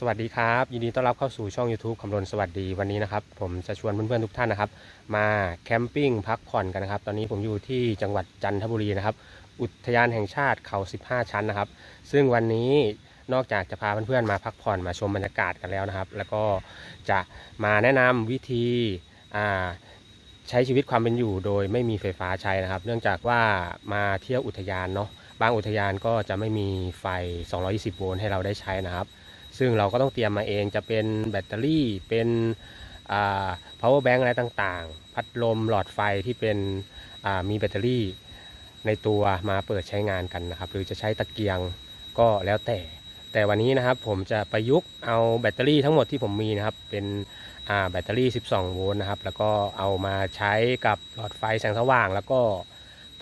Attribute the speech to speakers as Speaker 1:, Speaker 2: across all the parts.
Speaker 1: สวัสดีครับ ยินดีต้อนรับเข้าสู่ช่อง YouTube คำรณสวัสดีวันนี้นะครับ ผมจะชวนเพื่อนๆทุกท่านนะครับ มาแคมปิ้งพักผ่อนกันนะครับ ตอนนี้ผมอยู่ที่จังหวัดจันทบุรีนะครับ อุทยานแห่งชาติเขา 15 ชั้นนะครับ ซึ่งวันนี้นอกจากจะพาเพื่อนๆมาพักผ่อนมาชมบรรยากาศกันแล้วนะครับ แล้วก็จะมาแนะนำวิธีใช้ชีวิตความเป็นอยู่โดยไม่มีไฟฟ้าใช้นะครับ เนื่องจากว่ามาเที่ยวอุทยานเนาะบางอุทยานก็จะไม่มีไฟ 220 โวลต์ให้เราได้ใช้นะครับ ซึ่งเราก็ต้องเตรียมมาเองจะเป็นแบตเตอรี่เป็นอ่า power bank อะไรต่างๆ พัดลมหลอดไฟที่เป็นอ่ามีแบตเตอรี่ในตัวมาเปิดใช้งานกันนะครับ หรือจะใช้ตะเกียงก็แล้วแต่ แต่วันนี้นะครับผมจะประยุกต์เอาแบตเตอรี่ทั้งหมดที่ผมมีนะครับ เป็นแบตเตอรี่ 12 โวลต์นะครับ แล้วก็เอามาใช้กับหลอดไฟแสงสว่าง แล้วก็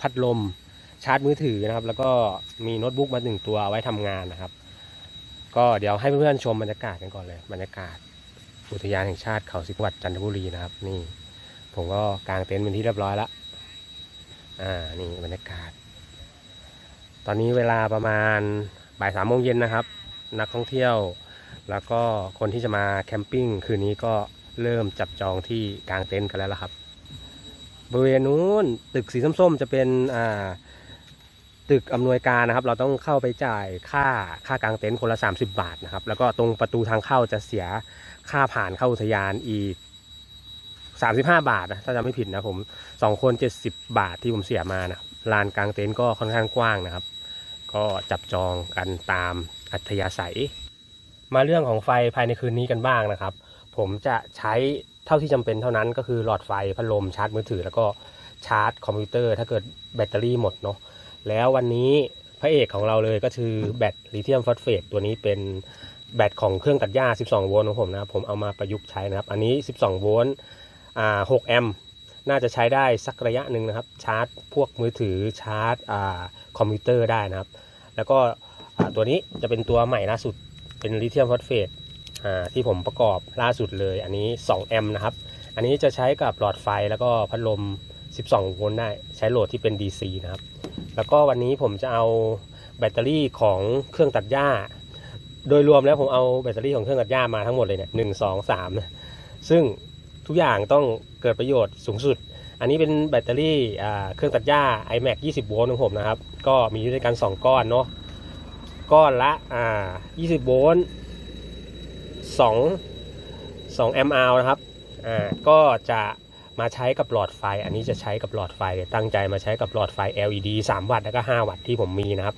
Speaker 1: พัดลมชาร์จมือถือนะครับ แล้วก็มีโน้ตบุ๊กมาหนึ่งตัวเอาไว้ทำงานนะครับ ก็เดี๋ยวให้เพื่อนๆชมบรรยากาศกันก่อนเลยบรรยากาศ อุทยานแห่งชาติเขาสิกวัดจันทบุรีนะครับ นี่ ผมก็กางเต็นท์เป็นที่เรียบร้อยแล้วอ่านี่บรรยากาศ ตอนนี้เวลาประมาณบ่ายสามโมงเย็นนะครับ นักท่องเที่ยว แล้วก็คนที่จะมาแคมปิ้งคืนนี้ก็เริ่มจับจองที่กางเต็นท์กันแล้วละครับบริเวณนู้นตึกสีส้มๆจะเป็นอ่า ตึกอำนวยการนะครับ เราต้องเข้าไปจ่ายค่าค่ากางเต็นท์คนละ 30 บาทนะครับ แล้วก็ตรงประตูทางเข้าจะเสียค่าผ่านเข้าอุทยานอีก 35 บาทนะถ้าจำไม่ผิดนะผมสองคน 70 บาทที่ผมเสียมานะลานกางเต็นท์ก็ค่อนข้างกว้างนะครับ ก็จับจองกันตามอัธยาศัย มาเรื่องของไฟภายในคืนนี้กันบ้างนะครับ ผมจะใช้เท่าที่จำเป็นเท่านั้นก็คือหลอดไฟพัดลมชาร์จมือถือ แล้วก็ชาร์จคอมพิวเตอร์ ถ้าเกิดแบตเตอรี่หมดเนาะ แล้ววันนี้พระเอกของเราเลยก็คือแบตลิเธียมฟอสเฟตตัวนี้เป็นแบตของเครื่องตัดหญ้า 12 โวลต์ของผมนะครับ ผมเอามาประยุกต์ใช้นะครับ อันนี้ 12 โวลต์อ่า6แอมป์น่าจะใช้ได้สักระยะหนึ่งนะครับ ชาร์จพวกมือถือชาร์จอ่าคอมพิวเตอร์ได้นะครับ แล้วก็อ่าตัวนี้จะเป็นตัวใหม่ล่าสุดเป็นลิเธียมฟอสเฟตอ่าที่ผมประกอบล่าสุดเลย อันนี้ 2 แอมป์นะครับ อันนี้จะใช้กับหลอดไฟแล้วก็พัดลม 12 โวลต์ได้ ใช้โหลดที่เป็น DC นะครับ แล้วก็วันนี้ผมจะเอาแบตเตอรี่ของเครื่องตัดหญ้า โดยรวมแล้วผมเอาแบตเตอรี่ของเครื่องตัดหญ้ามาทั้งหมดเลยเนี่ยหนึ่งสองสามซึ่งทุกอย่างต้องเกิดประโยชน์สูงสุด อันนี้เป็นแบตเตอรี่เครื่องตัดหญ้า iMac 20 โวลต์ของผมนะครับ ก็มีด้วยกัน 2 ก้อนเนาะ ก้อนละอ่า20 โวลต์2 2แอมป์อนะครับ อ่า ก็จะ มาใช้กับหลอดไฟ อันนี้จะใช้กับหลอดไฟตั้งใจมาใช้กับหลอดไฟ LED 3 วัตต์แล้วก็ 5 วัตต์ที่ผมมีนะครับ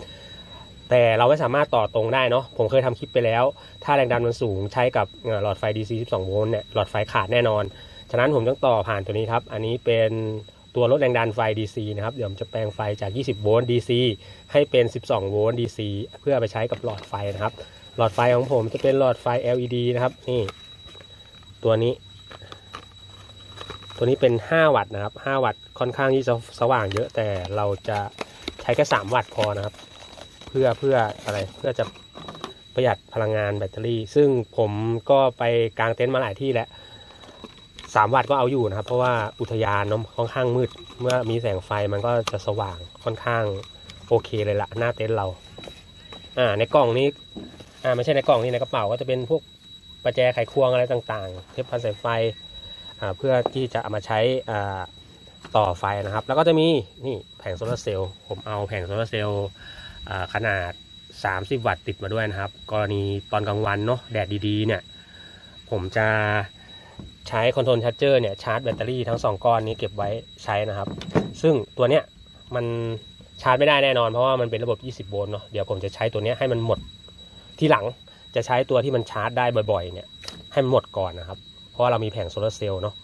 Speaker 1: แต่เราไม่สามารถต่อตรงได้เนาะ ผมเคยทำคลิปไปแล้ว ถ้าแรงดันมันสูงใช้กับหลอดไฟ DC 12 โวลต์เนี่ย หลอดไฟขาดแน่นอน ฉะนั้นผมต้องต่อผ่านตัวนี้ครับ อันนี้เป็นตัวลดแรงดันไฟ DC นะครับ เดี๋ยวผมจะแปลงไฟจาก 20 โวลต์ DC ให้เป็น 12 โวลต์ DC เพื่อไปใช้กับหลอดไฟนะครับ หลอดไฟของผมจะเป็นหลอดไฟ LED นะครับ นี่ ตัวนี้ ตัวนี้เป็น 5 วัตต์นะครับ 5 วัตต์ค่อนข้างที่จะสว่างเยอะแต่เราจะใช้แค่ 3 วัตต์พอนะครับ เพื่อเพื่ออะไรเพื่อจะประหยัดพลังงานแบตเตอรี่ ซึ่งผมก็ไปกางเต็นท์มาหลายที่แล้ว3วัตต์ก็เอาอยู่นะครับ เพราะว่าอุทยานเนาะค่อนข้างมืด เมื่อมีแสงไฟมันก็จะสว่างค่อนข้างโอเคเลยละหน้าเต็นท์เราอ่าในกล่องนี้อ่าไม่ใช่ในกล่องนี่ในกระเป๋าก็จะเป็นพวกประแจไขควงอะไรต่างๆ เทปพันสายไฟ เพื่อที่จะเอามาใช้ต่อไฟนะครับ แล้วก็จะมีนี่แผงโซลาเซลล์ผมเอาแผงโซลาเซลล์ขนาด 30 วัตต์ติดมาด้วยนะครับ กรณีตอนกลางวันเนาะแดดดีๆเนี่ยผมจะใช้คอนโทรลชาร์เจอร์เนี่ยชาร์จแบตเตอรี่ทั้ง 2 ก้อนนี้เก็บไว้ใช้นะครับ ซึ่งตัวเนี้ยมันชาร์จไม่ได้แน่นอนเพราะว่ามันเป็นระบบ 20 โวลต์เนาะเดี๋ยวผมจะใช้ตัวเนี้ยให้มันหมดที่หลังจะใช้ตัวที่มันชาร์จได้บ่อยๆเนี่ยให้มันหมดก่อนนะครับ ราะเรามีแผงโซลาร์เซลล์เนาะ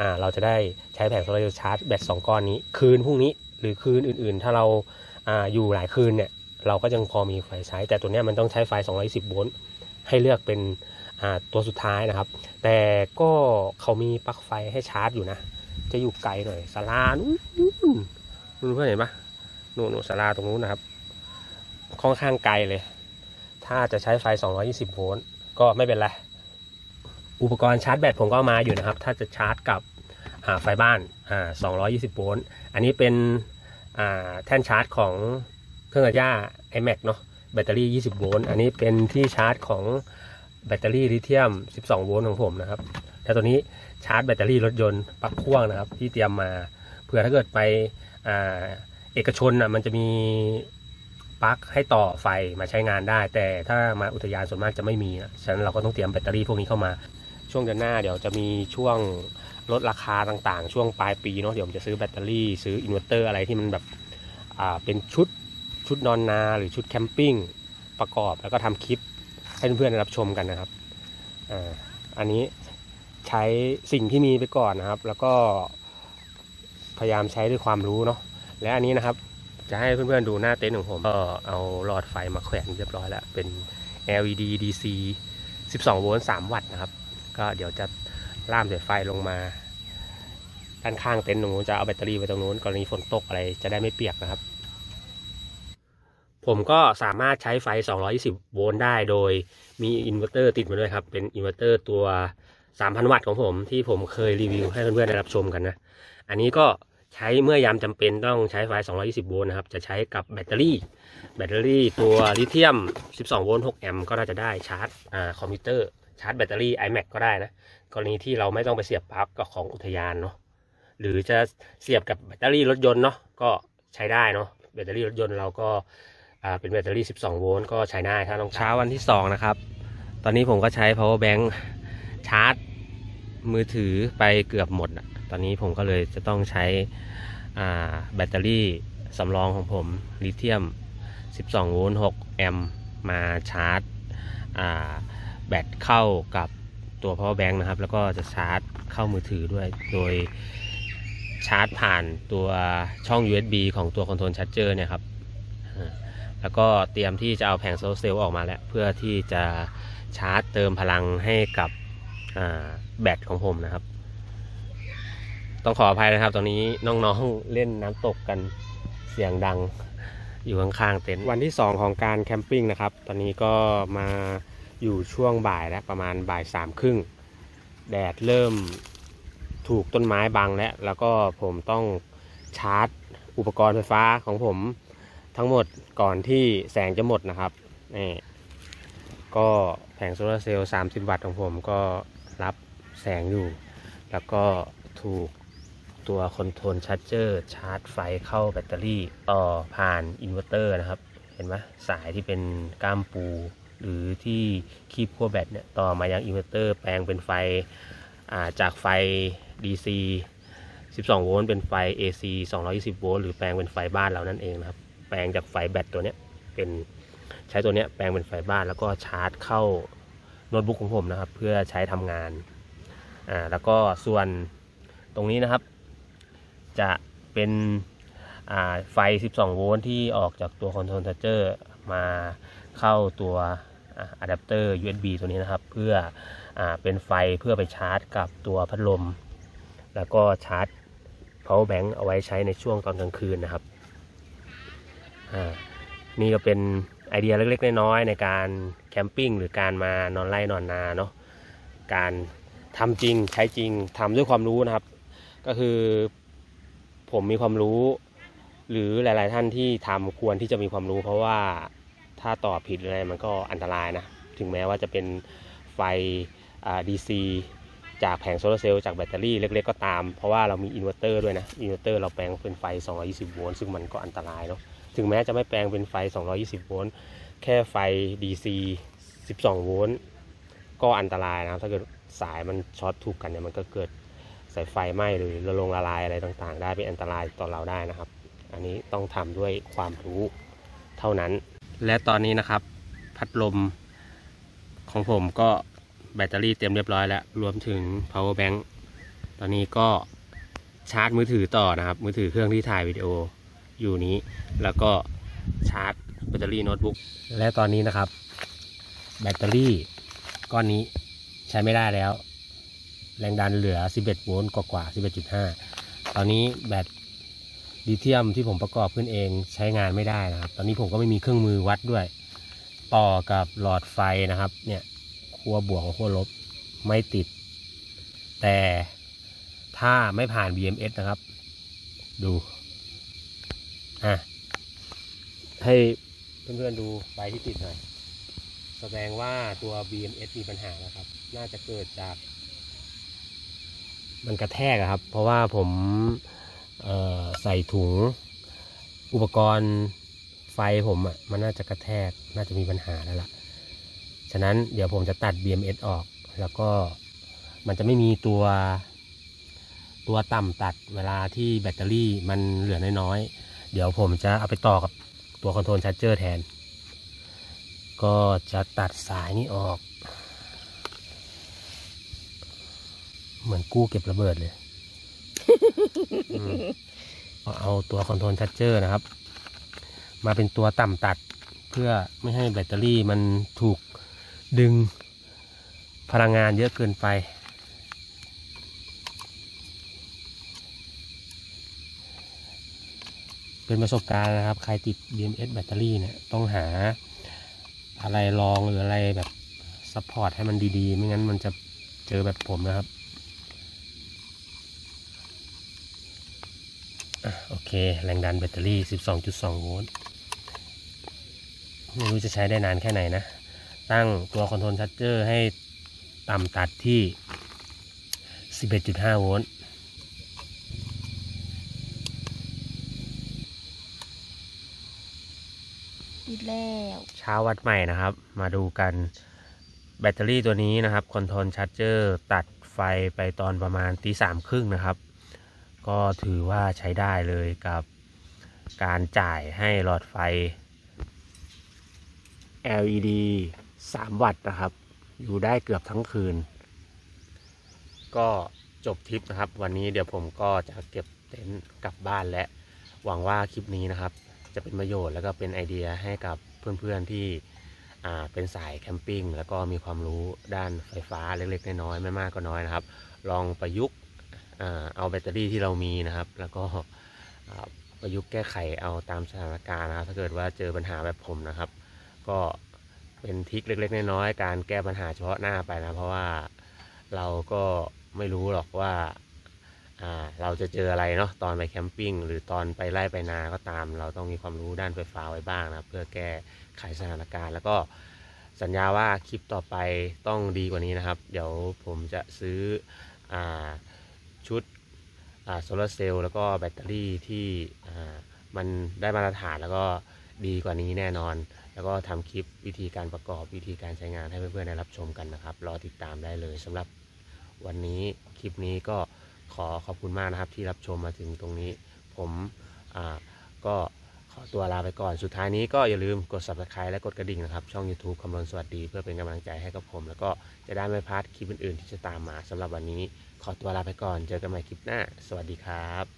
Speaker 1: อ่าเราจะได้ใช้แผงโซลาร์เซลล์ชาร์จแบตสองก้อนนี้ คืนพรุ่งนี้หรือคืนอื่นๆ ถ้าเราอ่าอยู่หลายคืนเนี่ยเราก็ยังพอมีไฟใช้ แต่ตัวนี้มันต้องใช้ไฟ 210 โวลต์ให้เลือกเป็นอ่าตัวสุดท้ายนะครับ แต่ก็เขามีปลั๊กไฟให้ชาร์จอยู่นะ จะอยู่ไกลหน่อยศาลานู้นนู้นเพื่อนเห็นปะนู่นนู่นศาลาตรงนู้นนะครับ ค่อนข้างไกลเลย ถ้าจะใช้ไฟ 220 โวลต์ก็ไม่เป็นไร อุปกรณ์ชาร์จแบตผมก็มาอยู่นะครับ ถ้าจะชาร์จกับไฟบ้านอ่า220 โวลต์ อันนี้เป็นแท่นชาร์จของเครื่องตัดหญ้า iMac เนาะแบตเตอรี่ 20 โวลต์ อันนี้เป็นที่ชาร์จของแบตเตอรี่ลิเธียม 12 โวลต์ของผมนะครับแต่ตัวนี้ชาร์จแบตเตอรี่รถยนต์ปลั๊กพ่วงนะครับ ที่เตรียมมาเผื่อถ้าเกิดไปอเอกชนอะมันจะมีปลั๊กให้ต่อไฟมาใช้งานได้ แต่ถ้ามาอุทยานส่วนมากจะไม่มี ฉะนั้นเราก็ต้องเตรียมแบตเตอรี่พวกนี้เข้ามา ช่วงเดือนหน้าเดี๋ยวจะมีช่วงลดราคาต่างๆ ช่วงปลายปีเนาะเดี๋ยวผมจะซื้อแบตเตอรี่ซื้ออินเวอร์เตอร์อะไรที่มันแบบอ่าเป็นชุดชุดนอนนาหรือชุดแคมปิ้งประกอบแล้วก็ทำคลิปให้เพื่อนๆได้รับชมกันนะครับอ่าอันนี้ใช้สิ่งที่มีไปก่อนนะครับ แล้วก็พยายามใช้ด้วยความรู้เนาะและอันนี้นะครับจะให้เพื่อนๆดูหน้าเต็นท์ของผมก็เอาหลอดไฟมาแขวนเรียบร้อยแล้วเป็น LED DC 12 โวลต์ 3 วัตต์นะครับ ก็เดี๋ยวจะล่ามสายไฟลงมา ด้านข้างเต็นท์ตรงนู้นจะเอาแบตเตอรี่ไว้ตรงนู้นกรณีฝนตกอะไรจะได้ไม่เปียกนะครับ ผมก็สามารถใช้ไฟ 220 โวลต์ได้โดยมีอินเวอร์เตอร์ติดมาด้วยครับ เป็นอินเวอร์เตอร์ตัว 3,000 วัตต์ของผมที่ผมเคยรีวิวให้เพื่อนๆได้รับชมกันนะ อันนี้ก็ใช้เมื่อยามจำเป็นต้องใช้ไฟ 220 โวลต์นะครับ จะใช้กับแบตเตอรี่ แบตเตอรี่ตัวลิเธียม 12 โวลต์ 6 แอมป์ก็น่าจะได้ชาร์จอคอมพิวเตอร์ ชาร์จแบตเตอรี่ iMac ก็ได้นะ กรณีที่เราไม่ต้องไปเสียบปลั๊กกับของอุทยานเนาะหรือจะเสียบกับแบตเตอรี่รถยนต์เนาะก็ใช้ได้เนาะแบตเตอรี่รถยนต์เราก็อ่าเป็นแบตเตอรี่ 12 โวลต์ก็ใช้ได้ถ้าต้องเช้าวันที่ 2 นะครับ ตอนนี้ผมก็ใช้ power bank ชาร์จ มือถือไปเกือบหมดอะตอนนี้ผมก็เลยจะต้องใช้อ่าแบตเตอรี่สำรองของผมลิเธียม 12 โวลต์ 6 แอมป์มาชาร์จอ่า แบตเข้ากับตัว power bank นะครับ แล้วก็จะชาร์จเข้ามือถือด้วย โดยชาร์จผ่านตัวช่อง USB ของตัวคอนโทรลชาร์จเจอร์เนี่ยครับ แล้วก็เตรียมที่จะเอาแผงโซลาร์เซลล์ออกมาแล้ว เพื่อที่จะชาร์จเติมพลังให้กับแบตของผมนะครับ ต้องขออภัยนะครับ ตอนนี้น้องๆเล่นน้ำตกกันเสียงดังอยู่ข้างๆเต็นท์วันที่ 2 ของการแคมปิ้งนะครับ ตอนนี้ก็มา อยู่ช่วงบ่ายแล้วประมาณบ่ายสามครึ่งแดดเริ่มถูกต้นไม้บังแล้วแล้วก็ผมต้องชาร์จอุปกรณ์ไฟฟ้าของผมทั้งหมดก่อนที่แสงจะหมดนะครับนี่ก็แผงโซลาร์เซลล์30 วัตต์ของผมก็รับแสงอยู่ แล้วก็ถูกตัวคอนโทรลชาร์จเจอร์ชาร์จไฟเข้าแบตเตอรี่ต่อผ่านอินเวอร์เตอร์นะครับ เห็นไหมสายที่เป็นก้ามปู หรือที่คีบขั้วแบตเนี่ยต่อมายังอินเวอร์เตอร์แปลงเป็นไฟาจากไฟ DC 12 โวลต์เป็นไฟ AC 220 โวลต์หรือแปลงเป็นไฟบ้านเรานั่นเองนะครับ แปลงจากไฟแบตตัวเนี้ยเป็นใช้ตัวเนี้ยแปลงเป็นไฟบ้านแล้วก็ชาร์จเข้าโน้ตบุ๊กของผมนะครับ เพื่อใช้ทำงานอ่าแล้วก็ส่วนตรงนี้นะครับ จะเป็นไฟ 12 โวลต์ที่ออกจากตัวคอนโทรลเจอร์ มาเข้าตัวอะแดปเตอร์ USB ตัวนี้นะครับ เพื่ออเป็นไฟเพื่อไปชาร์จกับตัวพัดลม แล้วก็ชาร์จ power bank เอาไว้ใช้ในช่วงตอนกลางคืนนะครับ นี่ก็เป็นไอเดียเล็กๆน้อยๆในการแคมปิ้งหรือการมานอนไร่นอนนาเนาะการทำจริงใช้จริงทำด้วยความรู้นะครับ ก็คือผมมีความรู้ หรือหลาย ๆ ท่านที่ทำควรที่จะมีความรู้ เพราะว่า ถ้าต่อผิดอะไรมันก็อันตรายนะ ถึงแม้ว่าจะเป็นไฟอ่า DC จากแผงโซลาร์เซลล์จากแบตเตอรี่เล็กๆก็ตาม เพราะว่าเรามีอินเวอร์เตอร์ด้วยนะอินเวอร์เตอร์เราแปลงเป็นไฟ 220 โวลต์ซึ่งมันก็อันตรายเนาะถึงแม้จะไม่แปลงเป็นไฟ 220 โวลต์แค่ไฟ DC 12 โวลต์ก็อันตรายนะถ้าเกิดสายมันช็อตถูกกันเนี่ยมันก็เกิดสายไฟไหม้หรือระลงละลายอะไรต่างๆ ได้เป็นอันตรายต่อเราได้นะครับ อันนี้ต้องทำด้วยความรู้เท่านั้น และตอนนี้นะครับ พัดลมของผมก็แบตเตอรี่เต็มเรียบร้อยแล้ว รวมถึง power bank ตอนนี้ก็ชาร์จมือถือต่อนะครับ มือถือเครื่องที่ถ่ายวิดีโออยู่นี้ แล้วก็ชาร์จแบตเตอรี่โน้ตบุ๊กและตอนนี้นะครับ แบตเตอรี่ก้อนนี้ใช้ไม่ได้แล้ว แรงดันเหลือ 11 โวลต์กว่าๆ11.5 ตอนนี้แบต ลิเธียมที่ผมประกอบขึ้นเองใช้งานไม่ได้นะครับ ตอนนี้ผมก็ไม่มีเครื่องมือวัดด้วย ต่อกับหลอดไฟนะครับ เนี่ยขั้วบวกกับขั้วลบไม่ติด แต่ถ้าไม่ผ่าน BMS นะครับ ดูอะให้เพื่อนๆดูไฟที่ติดหน่อย แสดงว่าตัว BMS มีปัญหาแล้วครับ น่าจะเกิดจาก มันกระแทกอะครับ เพราะว่าผม ใส่ถุงอุปกรณ์ไฟผมอะมันน่าจะกระแทกน่าจะมีปัญหาแล้วล่ะ ฉะนั้นเดี๋ยวผมจะตัด BMS ออก แล้วก็มันจะไม่มีตัวตัวต่ำตัดเวลาที่แบตเตอรี่มันเหลือน้อยๆ เดี๋ยวผมจะเอาไปต่อกับตัวคอนโทรลชาร์จเจอร์แทน ก็จะตัดสายนี้ออก เหมือนกู้เก็บระเบิดเลย เอาตัวคอนโทรลชาร์จเจอร์นะครับ มาเป็นตัวต่ำตัดเพื่อไม่ให้แบตเตอรี่มันถูกดึงพลังงานเยอะเกินไป เป็นประสบการณ์นะครับ ใครติด BMS แบตเตอรี่เนี่ยต้องหาอะไรรองหรืออะไรแบบซัพพอร์ตให้มันดีๆ ไม่งั้นมันจะเจอแบบผมนะครับอะ โอเค แรงดันแบตเตอรี่ 12.2 โวลต์ไม่รู้จะใช้ได้นานแค่ไหนนะ ตั้งตัวคอนโทรลชัตเจอร์ให้ต่ำตัดที่ 11.5 โวลต์
Speaker 2: ติดแล้ว
Speaker 1: เช้าวัดใหม่นะครับ มาดูกันแบตเตอรี่ตัวนี้นะครับคอนโทรลชาร์จเจอร์ตัดไฟไปตอนประมาณตีสามครึ่งนะครับ ก็ถือว่าใช้ได้เลยกับการจ่ายให้หลอดไฟ LED 3 วัตต์นะครับ อยู่ได้เกือบทั้งคืน ก็จบทริปนะครับ วันนี้เดี๋ยวผมก็จะเก็บเต็นท์กลับบ้านและ หวังว่าคลิปนี้นะครับ จะเป็นประโยชน์แล้วก็เป็นไอเดียให้กับเพื่อนๆที่เป็นสายแคมปิ้งแล้วก็มีความรู้ด้านไฟฟ้าเล็กๆน้อยๆไม่มากก็น้อยนะครับ ลองประยุกต์ เอาแบตเตอรี่ที่เรามีนะครับ แล้วก็ประยุกต์แก้ไขเอาตามสถานการณ์นะครับ ถ้าเกิดว่าเจอปัญหาแบบผมนะครับ ก็เป็นทิคเล็ก ๆ น้อยๆการแก้ปัญหาเฉพาะหน้าไปนะ เพราะว่าเราก็ไม่รู้หรอกว่าเราจะเจออะไรเนาะตอนไปแคมปิ้งหรือตอนไปไล่ไปนาก็ตาม เราต้องมีความรู้ด้านไฟฟ้าไว้บ้างนะเพื่อแก้ไขสถานการณ์ แล้วก็สัญญาว่าคลิปต่อไปต้องดีกว่านี้นะครับ เดี๋ยวผมจะซื้ออ ชุดโซลาร์เซลล์แล้วก็แบตเตอรี่ที่มันได้มาตรฐานแล้วก็ดีกว่านี้แน่นอน แล้วก็ทำคลิปวิธีการประกอบวิธีการใช้งานให้เพื่อนๆได้รับชมกันนะครับ รอติดตามได้เลยสำหรับวันนี้คลิปนี้ก็ขอขอบคุณมากนะครับ ที่รับชมมาถึงตรงนี้ ผมก็ขอตัวลาไปก่อน สุดท้ายนี้ก็อย่าลืมกด subscribe และกดกระดิ่งนะครับ ช่อง YouTube คำรณสวัสดีเพื่อเป็นกำลังใจให้กับผม แล้วก็จะได้ไม่พลาดคลิปอื่นๆที่จะตามมาสำหรับวันนี้ ขอตัวลาไปก่อน เจอกันใหม่คลิปหน้า สวัสดีครับ